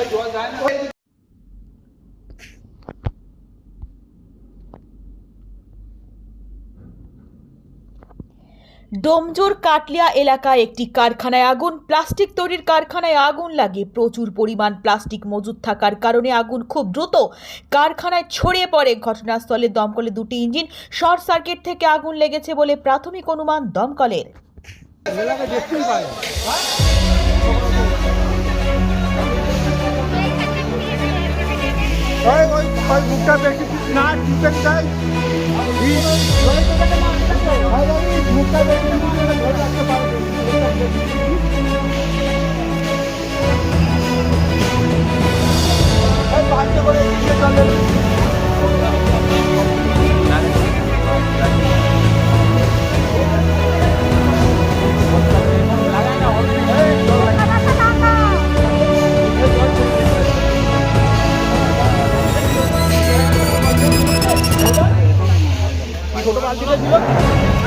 Hey, you want that? Domjur কাটলিয়া এলাকায় একটি কারখানায় আগুন, প্লাস্টিক তৈরির কারখানায় আগুন লাগে প্রচুর পরিমাণ প্লাস্টিক মজুদ থাকার কারণে আগুন খুব দ্রুত কারখানায় ছড়িয়ে পড়ে। ঘটনাস্থলে দমকলে দুটি ইঞ্জিন শর্ট সার্কিট থেকে আগুন লেগেছে বলে প্রাথমিক অনুমান দমকলের। না ছোট বালতিটা ছিল।